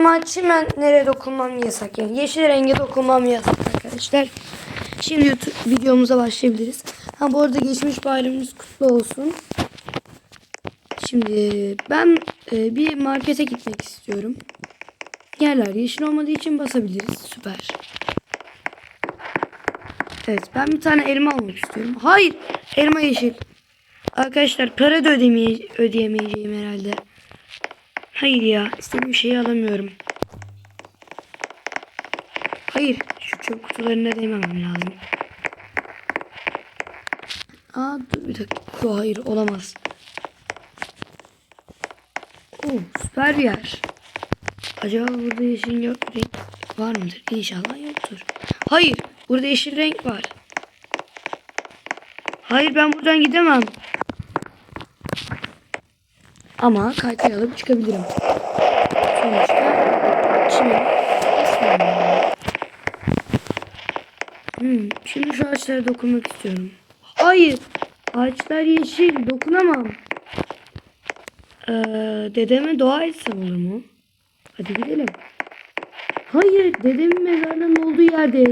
Ama çimenlere dokunmam yasak. Yani yeşil renge dokunmam yasak arkadaşlar. Şimdi YouTube videomuza başlayabiliriz. Ha bu arada geçmiş bayramınız kutlu olsun. Şimdi ben e, bir markete gitmek istiyorum. Yerler yeşil olmadığı için basabiliriz. Süper. Evet ben bir tane elma almak istiyorum. Hayır elma yeşil. Arkadaşlar para da ödemeye, ödeyemeyeceğim herhalde. Hayır ya istediğim şeyi alamıyorum. Hayır şu çöp kutularına değmemem lazım. Aa dur bir dakika. Hayır olamaz. Oo, süper bir yer. Acaba burada yeşil renk var mıdır? İnşallah yoktur. Hayır burada yeşil renk var. Hayır ben buradan gidemem. Ama kaykay alıp çıkabilirim. Sonuçta çimen. Hmm, şimdi şu ağaçlara dokunmak istiyorum. Hayır. Ağaçlar yeşil. Dokunamam. Ee, dedeme dua etsem olur mu? Hadi gidelim. Hayır. Dedemin mezarının olduğu yerde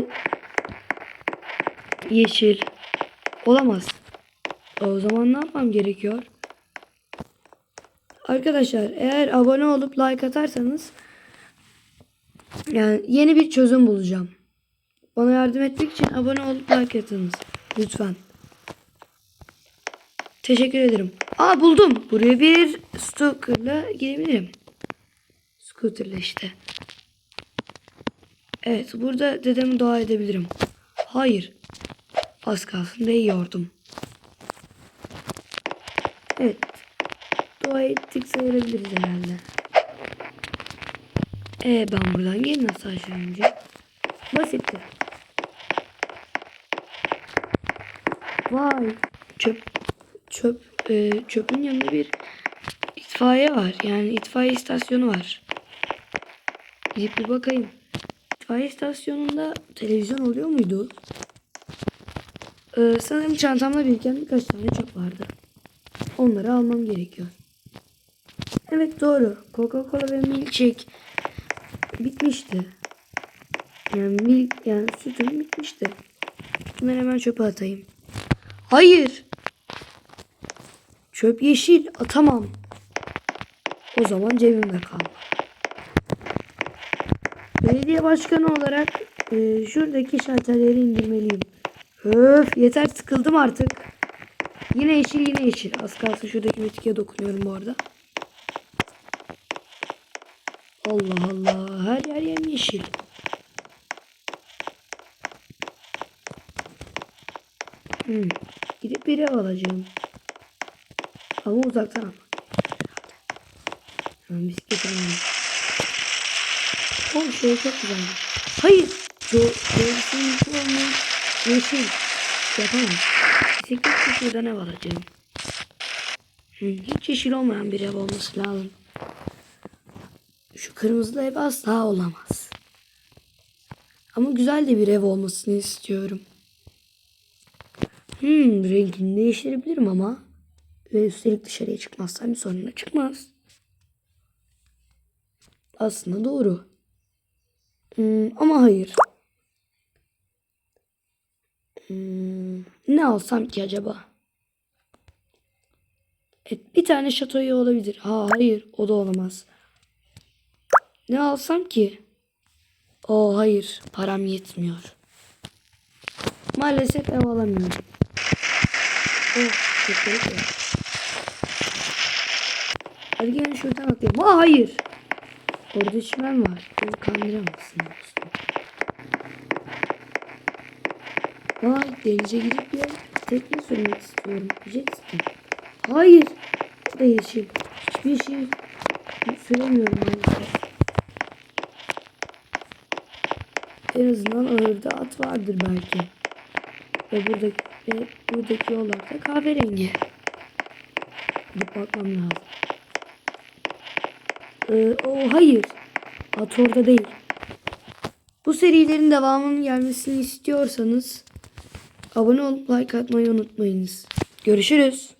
yeşil. Olamaz. O zaman ne yapmam gerekiyor? Arkadaşlar eğer abone olup like atarsanız yani yeni bir çözüm bulacağım. Bana yardım etmek için abone olup like atınız. Lütfen. Teşekkür ederim. Aa buldum. Buraya bir scooter'la girebilirim. Scooter'la işte. Evet burada dedeme dua edebilirim. Hayır. Az kalsın değiyordum. Evet. Dua ettik sayılabiliriz herhalde. Ee ben buradan geri nasıl aşağı ineceğim? Basitti. Vay. Çöp. Çöp. e, çöpün yanında bir itfaiye var. Yani itfaiye istasyonu var. Gidip bir bakayım. İtfaiye istasyonunda televizyon oluyor muydu? Ee, sanırım çantamda biriken birkaç tane çöp vardı. Onları almam gerekiyor. Evet doğru. Coca-Cola ve milkshake bitmişti. Yani milk yani sütüm bitmişti. Ben hemen çöpe atayım. Hayır. Çöp yeşil atamam. O zaman cebimde kalma. Belediye başkanı olarak e, şuradaki şalterleri indirmeliyim. Öf yeter sıkıldım artık. Yine yeşil yine yeşil. Az kalsın şuradaki bitkiye dokunuyorum bu arada. Allah Allah. Her yer yemyeşil. Hmm. Gidip bir ev alacağım. Ama uzaktan almak. Hemen bisikletimi alayım. O şey çok güzel. Hayır. Jo Joyce'in yeşil olmuş. Yeşil. Yapamam. Bisikletle şuradan ev alacağım. Hmm, hiç yeşil olmayan bir ev olması lazım. Şu kırmızı ev asla olamaz. Ama güzel de bir ev olmasını istiyorum. Hmm, rengini değiştirebilirim ama. Ve üstelik dışarıya çıkmazsam bir sorunla çıkmaz. Aslında doğru. Hmm, ama hayır. Hmm, ne alsam ki acaba? Evet, bir tane şatoyu olabilir. Ha hayır, o da olamaz. Ne alsam ki? O hayır, param yetmiyor. Maalesef ev alamıyorum. Oh, garip. Hadi gelin şuradan atlayalım. Aa hayır. Orada çimen var. Beni kandıramazsın. Vay denize gidip bir tekne sürmek istiyorum. Jet ski. Hayır. Yeşil. Hiçbir şey süremiyorum maalesef. En azından ağırda at vardır belki. Ve buradaki, ve buradaki yollar da kahverengi. Gidip bakmam lazım. Ee, o hayır. At orada değil. Bu serilerin devamının gelmesini istiyorsanız abone olup like atmayı unutmayınız. Görüşürüz.